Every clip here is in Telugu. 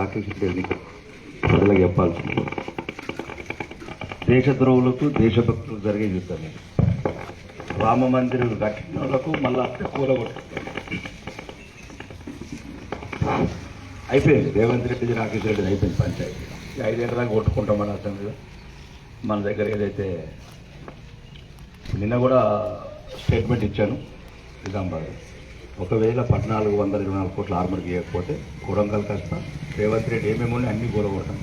రేవంత్ రెడ్డి ప్రజలకు చెప్పాల్సింది. దేశద్రోహులకు దేశభక్తులకు జరిగే యుద్ధం ఇది రామ మందిరం కట్టిన వాళ్ళకు మళ్ళా కూలగొట్టు అయిపోయింది. రేవంత్ రెడ్డి రాకేష్ రెడ్డి అయిపోయింది పంచాయతీ. ఐదేళ్ళ దాకా కొట్టుకుంటాం మన అసెంబ్లీలో. మన దగ్గర ఏదైతే నిన్న కూడా స్టేట్మెంట్ ఇచ్చాను నిజామాబాద్ ఒకవేళ పద్నాలుగు వందల ఇరవై నాలుగు కోట్ల ఆర్మర్ గీయకపోతే కొడంగల్ కష్టం రేవంత్ రెడ్డి ఏమేమి ఉన్నాయి అన్ని కూలగొడతాం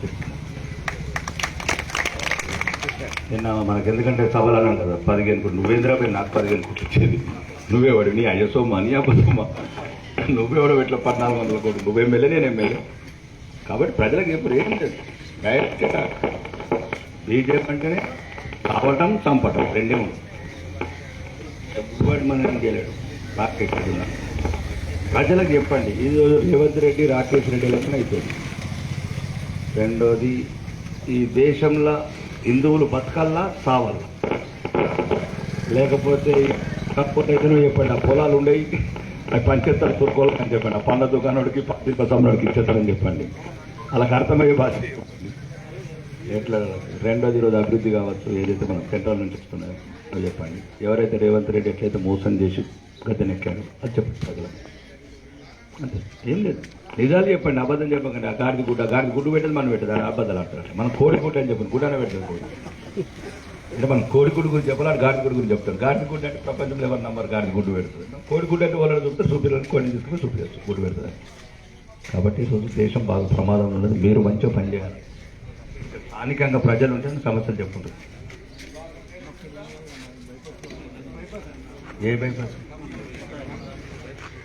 నిన్న మనకు ఎందుకంటే సవాల్ అన్నాను కదా పదిహేను కోట్లు. నువ్వేంద్రా పోయి నాకు పదిహేను కోట్లు వచ్చేది నువ్వే వాడు నీ అయ్యసోమ్మా నీ అబ్బసోమ్మా నువ్వే వాడు ఎట్లా పద్నాలుగు వందల కోట్లు. నువ్వు ఎమ్మెల్యే నేను ఎమ్మెల్యే. కాబట్టి ప్రజలకు ఎప్పుడు ఏం లేదు. డైరెక్ట్గా బీజేపీ అంటేనే కావటం చంపటం రెండే ఉంది ఎవరు మనం ఏం చేయలేడు బాగా రెడ్డి ప్రజలకు చెప్పండి. ఇది రేవంత్ రెడ్డి రాకేష్ రెడ్డి లెక్కన అయిపోయింది. రెండోది ఈ దేశంలో హిందువులు బతకల్లా సావల్లా? లేకపోతే కాకపోతే అయితే నువ్వు చెప్పండి. ఆ పొలాలు ఉండేవి అవి పంచేస్తారు తుర్కోలు అని చెప్పండి. ఆ పండ్ల దుకాణాడికి పత్రిక సమ్రాడికి ఇచ్చేస్తారని చెప్పండి. అలాగ అర్థమయ్యే భాష ఎట్లా? రెండోది రోజు అభివృద్ధి కావచ్చు ఏదైతే మనం సెంట్రల్ నుంచి వస్తున్నాయో చెప్పండి. ఎవరైతే రేవంత్ రెడ్డి ఎట్లయితే మోసం చేసి గద్దెనెక్కాడు అది చెప్పండి ప్రజలకు. అంతే ఏం లేదు. నిజాలు చెప్పండి అబద్ధం చెప్పకండి. ఆ గాడిది గుడ్డ గాడిది గుడ్డు పెట్టదు మనం పెట్టదు అబద్ధాలు అంటారు మనం కోడి గుడ్డ అని చెప్పండి గుడ్డనే పెట్టదు కోడి. అంటే మనం కోడి గుడ్డు గురించి చెప్పాలి గాడి గుడ్డు గురించి చెప్తారు. గాడి గుడ్డు అంటే ప్రపంచంలో ఎవరు నమ్మరు గాడి గుడ్డు పెడుతుంది కోడి గుడ్డు అంటే వాళ్ళని చూస్తే సూపిల్లని కోడిని తీసుకుని చూపించచ్చు గుడ్డు పెడుతుంది కాబట్టి ఈరోజు దేశం బాగా ప్రమాదం ఉన్నది మీరు మంచిగా పనిచేయాలి స్థానికంగా ప్రజలు ఉంటే సమస్యలు చెప్పుకుంటారు. ఏ బైపాస్?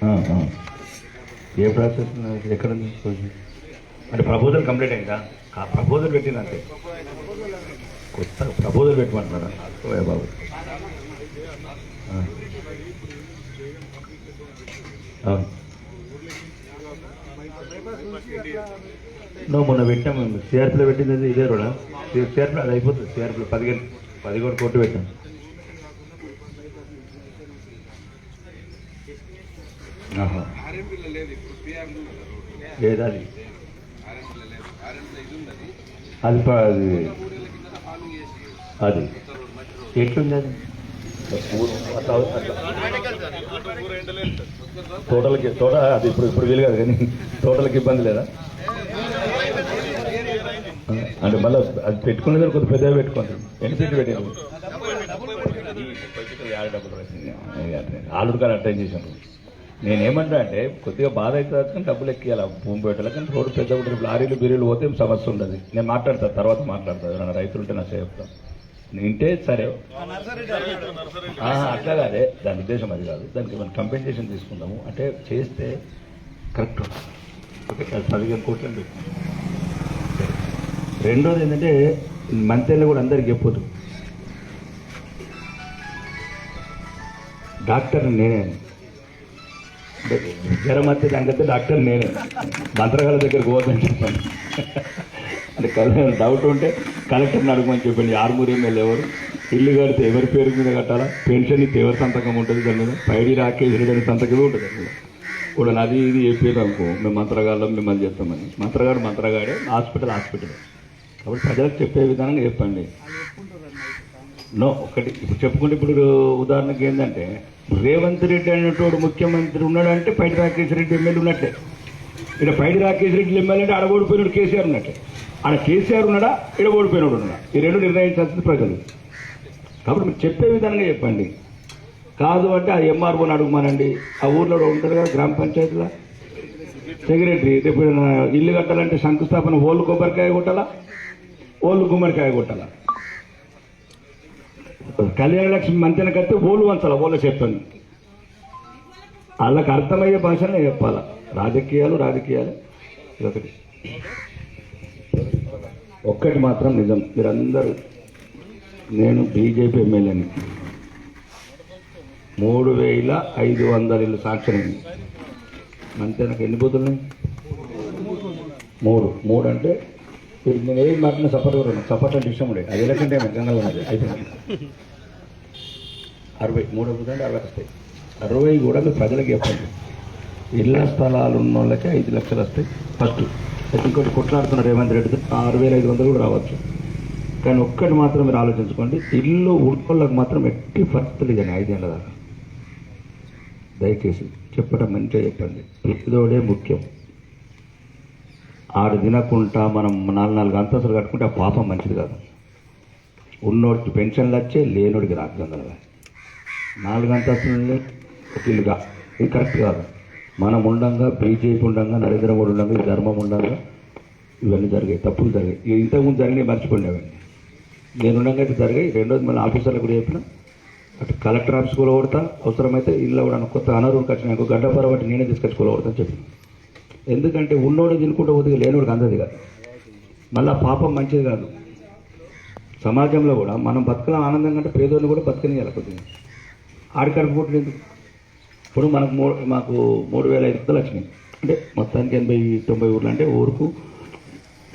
ఆ, ఏ ప్రాసెస్ ఎక్కడ అంటే ప్రపోజల్ కంప్లీట్ అయిందా? కా- ప్రపోజల్ పెట్టింది కొత్త ప్రపోజల్ పెట్టమంటున్నారా? బాబు. నువ్వు మొన్న పెట్టాము. సిఆర్పీలో పెట్టింది ఇదే రోడా? సిఆర్పీలో అది అయిపోతుంది. సిఆర్పీలో పదిహేను పదిహేను కోట్లు పెట్టాం. ఆహా. ఏది అది అది. అది. అది ఎట్లుంది అది. తోటలకి తోట అది ఇప్పుడు ఇప్పుడు వీలు కాదు కానీ తోటలకి ఇబ్బంది లేదా? అంటే మళ్ళీ అది పెట్టుకునేది కొద్దిగా పెద్దగా పెట్టుకోండి. ఎన్ని సీట్లు పెట్టారు ఆలుడు కానీ అటెండ్ చేశాను నేనేమంటా అంటే కొద్దిగా బాధ అవుతుంది కానీ డబ్బులు ఎక్కియాలి భూమి పెట్టాలి కానీ రోడ్డు పెద్ద ఉంటుంది లారీలు బీరీలు పోతే ఏం సమస్య ఉండదు. నేను మాట్లాడతాను తర్వాత మాట్లాడతాను ఎవరైనా రైతులు ఉంటే నా చెప్తాను వింటే సరే. అట్లా కాదే. దాని ఉద్దేశం అది కాదు. దానికి మనం కంపెన్సేషన్ తీసుకుందాము. అంటే చేస్తే కరెక్ట్ ఓకే అది పదిహేను కోట్లు అని రెండోది ఏంటంటే మంత్రిలో కూడా అందరికి చెప్పొద్దు. డాక్టర్ నేనే జ్వరం వస్తే దానికైతే డాక్టర్ నేనే. మంత్రగాల దగ్గర పోదని చెప్పండి అంటే కల డౌట్ ఉంటే కలెక్టర్ని అడగమని చెప్పండి. ఆర్మూర్ ఎమ్మెల్యే ఎవరు? ఇల్లు కడితే ఎవరి పేరు మీద కట్టాలా? పెన్షన్ ఇస్తే ఎవరి సంతకం ఉంటుంది దాని మీద? పైడి రాకేష్ రెడ్డి సంతకం సంతకమే ఉంటుంది దాని మీద. ఇప్పుడు నాది ఇది చెప్పేది అనుకో. మేము మంత్రగాళ్ళం మిమ్మల్ని చెప్తామని మంత్రగాడు మంత్రగాడే హాస్పిటల్ హాస్పిటల్. కాబట్టి ప్రజలకు చెప్పే విధానంగా చెప్పండి. నో ఒకటి ఇప్పుడు చెప్పుకుంటే ఇప్పుడు ఉదాహరణకి ఏంటంటే రేవంత్ రెడ్డి అనేటోడు ముఖ్యమంత్రి ఉన్నాడంటే పైడి రాకేష్ రెడ్డి ఎమ్మెల్యే ఉన్నట్టే. ఇక్కడ పైడి రాకేష్ రెడ్డి ఎమ్మెల్యే అంటే అడగోడిపోయినాడు కేసీఆర్ ఉన్నట్టే. ఆడ కేసీఆర్ ఉన్నాడా? ఇడగోడిపోయినాడు ఓడిపోయినాడు ఉన్నాడా? ఈ రెండు నిర్ణయించాల్సింది ప్రజలు. కాబట్టి మీరు చెప్పే విధానంగా చెప్పండి. కాదు అంటే ఆ ఎంఆర్ఓని అడుగుమానండి. ఆ ఊర్లో ఉంటాడు కదా గ్రామ పంచాయతీలో? సెక్రటరీ రేపు ఇల్లు కట్టాలంటే శంకుస్థాపన ఓళ్ళు కొబ్బరికాయ కొట్టాలా? ఓళ్ళు గుమ్మడికాయ కొట్టాలా? కళ్యాణ లక్ష్మి మంతెన కడితే ఓళ్ళు వంచాల ఓళ్ళు చెప్పండి. వాళ్ళకి అర్థమయ్యే భాషనే చెప్పాల. రాజకీయాలు రాజకీయాలు. ఇదొకటి. ఒక్కటి మాత్రం నిజం. మీరందరూ నేను బీజేపీ ఎమ్మెల్యేని. మూడు వేల ఐదు వందల ఇల్లు సాక్షరైంది మంచి ఎన్ని బూతులు మూడు. మూడు అంటే నేను ఏది మాట్లాడిన సపోర్ట్ కూడా సపోర్ట్ అంటే ఇష్టం ఉండే అది ఎలక్షన్ టైం గంగా ఉన్నది. అయిపోయింది. అరవై మూడు అంటే అరవై వస్తాయి. అరవై కూడా మీరు ప్రజలకు చెప్పండి. ఇళ్ళ స్థలాలు ఉన్న వాళ్ళకి ఐదు లక్షలు వస్తాయి. ఫస్ట్ ఇంకోటి కొట్లాడుతున్న రేవంత్ రెడ్డితో ఆరు వేల ఐదు వందలు కూడా రావచ్చు. కానీ ఒక్కటి మాత్రం మీరు ఆలోచించుకోండి. ఇల్లు ఉడుకోళ్ళకు మాత్రం ఎట్టి పరిస్థితులు కానీ ఐదేళ్ళ దాకా. దయచేసి చెప్పడం మంచిగా చెప్పండి. పేదోడే ముఖ్యం. ఆడు తినకుండా మనం నాలుగు నాలుగు అంతస్తులు కట్టుకుంటే ఆ పాపం మంచిది కాదు. ఉన్నోడికి పెన్షన్లు వచ్చే లేనోడికి రాజ్యాంగాలు నాలుగు అంతస్తులు ఒక ఇల్లుగా ఇది కరెక్ట్ కాదు. మనం ఉండంగా బీజేపీ ఉండంగా నరేంద్ర మోడీ ఉండంగా ఈ ధర్మం ఉండంగా ఇవన్నీ జరిగాయి తప్పులు జరిగాయి. ఇవి ఇంతకుముందు జరిగినాయి మర్చిపోయినవన్నీ నేను ఉండగా అయితే జరిగాయి. రెండోది మళ్ళీ ఆఫీసర్లకు కూడా చెప్పిన. అటు కలెక్టర్ ఆఫీస్ కూడా కొడతా అవసరమైతే ఇల్లు కూడా కొత్త అనర్హుడికి కట్టిన ఇంకో గడ్డ పరబట్టి నేనే తీసుకొచ్చి కొలగొడతా అని చెప్పి ఎందుకంటే ఉన్నోడు తినుకుంటూ పోతే లేనోడికి అందది కాదు మళ్ళీ పాపం మంచిది కాదు. సమాజంలో కూడా మనం బతకడం ఆనందం కంటే పేదోడిని కూడా బతకనియాలి కొద్దిగా. ఆడికాడికి ఇప్పుడు మనకు మూ మాకు మూడు వేల ఐదు వందలు వచ్చినాయి. అంటే మొత్తానికి ఎనభై తొంభై ఊర్లు అంటే ఊరుకు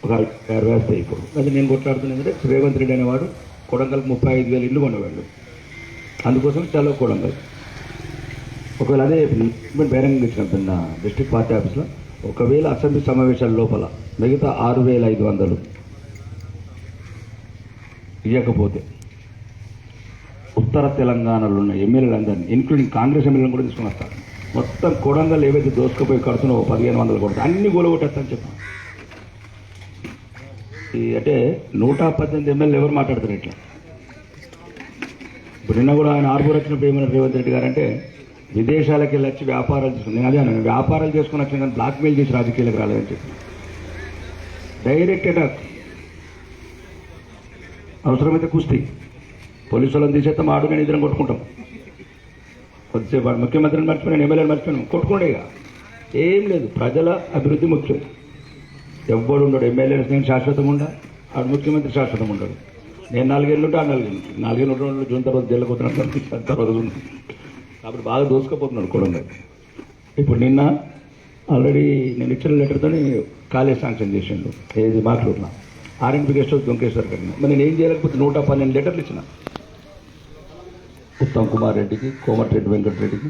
ఒక అరవై వస్తాయి ఇప్పుడు. అది నేను కొట్లాడుతున్నా అంటే రేవంత్ రెడ్డి అనేవాడు కొడంగల్కి ముప్పై ఐదు వేలు ఇల్లు కొనేవాళ్ళు అందుకోసం చలో కొడంగల్. ఒకవేళ అదే ఇప్పుడు బేరంగా డిస్ట్రిక్ట్ పార్టీ ఆఫీస్లో ఒకవేళ అసెంబ్లీ సమావేశాల లోపల మిగతా ఆరు వేల ఐదు వందలు ఇవ్వకపోతే ఉత్తర తెలంగాణలో ఉన్న ఎమ్మెల్యేలందరినీ ఇంక్లూడింగ్ కాంగ్రెస్ ఎమ్మెల్యేలను కూడా తీసుకుని వస్తారు. మొత్తం కొడంగల్ ఏవైతే దోసుకుపోయి కడుతున్నావో పదిహేను వందలు కొడతా. అన్ని గోలగొట్టేస్తాను చెప్పాను. ఈ అంటే నూట పద్దెనిమిది ఎమ్మెల్యేలు ఎవరు మాట్లాడతారు ఇట్లా? ఇప్పుడు నిన్న కూడా ఆయన ఆర్బూర్ వచ్చినప్పుడు ప్రేమ రేవంత్ రెడ్డి గారు అంటే విదేశాలకు వెళ్ళి వచ్చి వ్యాపారాలు చేసుకుని నేను అదే అన్నాను. వ్యాపారాలు చేసుకుని వచ్చిన కానీ బ్లాక్మెయిల్ చేసి రాజకీయాలకు రాలేదని చెప్పి. డైరెక్ట్ అటాక్ అవసరమైతే కుస్తీ. పోలీసు వాళ్ళని తీసేస్తాం ఆడు నేను ఇద్దరం కొట్టుకుంటాం. కొద్దిసేపు వాడు ముఖ్యమంత్రిని మర్చిపోయాను ఎమ్మెల్యేని మర్చిపోయాను కొట్టుకోండి ఇక. ఏం లేదు. ప్రజల అభివృద్ధి ముఖ్యం. ఎవ్వడు ఉండడు? ఎమ్మెల్యే నేను శాశ్వతం ఉండా? ఆడు ముఖ్యమంత్రి శాశ్వతం ఉండడు. నేను నాలుగేళ్ళు ఉంటే ఆ నాలుగేళ్ళు నాలుగేళ్ళు ఉంటే జూన్ తర్వాత జైలుకు పోతున్నాను తర్వాత కాబట్టి బాగా దోసుకోపోతున్నాడు కూడా ఇప్పుడు నిన్న ఆల్రెడీ నేను ఇచ్చిన లెటర్తో కాలేజ్ శాంక్షన్ చేసిండు. ఏది మాట్లాడుతున్నా ఆర్ఎన్పి గెస్ట్ హౌస్ దొంకేశ్వర్ గారిని. మరి నేను ఏం చేయలేకపోతే నూట పన్నెండు లెటర్లు ఇచ్చిన. ఉత్తమ్ కుమార్ రెడ్డికి కోమటిరెడ్డి వెంకటరెడ్డికి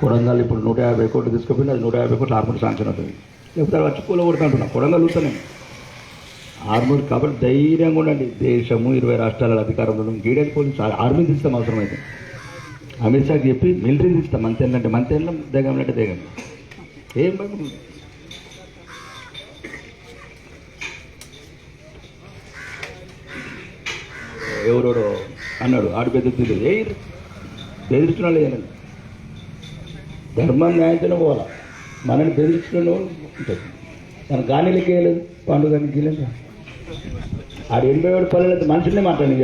కొడంగల్ ఇప్పుడు నూట యాభై కోట్లు తీసుకుపోయింది. అది నూట యాభై కోట్లు ఆర్మూర్ శాంక్షన్ అవుతుంది. లేకపోతే వచ్చి కూల కొడుతుంటున్నా కొడంగల్ వస్తానే ఆర్మూర్ కాబట్టి ధైర్యంగా ఉండండి. దేశము ఇరవై రాష్ట్రాల అధికారంలో ఉన్న గీడెడ్ పోలీసు. ఆర్మీ తీస్తాం అవసరమైతే. అమిత్ షాకి చెప్పి మిలిటరీ తీస్తాం మంతేళ్ళు అంటే మంతేళ్ళం దేగం అంటే దేగం. ఏం భయం ఎవరోడో అన్నాడు ఆడు బెదిరిస్తుంది ఏ బెదిరించడం లేదు ధర్మం న్యాయంతోనే పోవాలా? మనల్ని బెదిరించడం ఉంటుంది తన గాని లెక్కేయలేదు పండుగ గీలేదు ఆడు ఎనభై ఏడు పల్లెలు మనుషులనే మాట్లాడి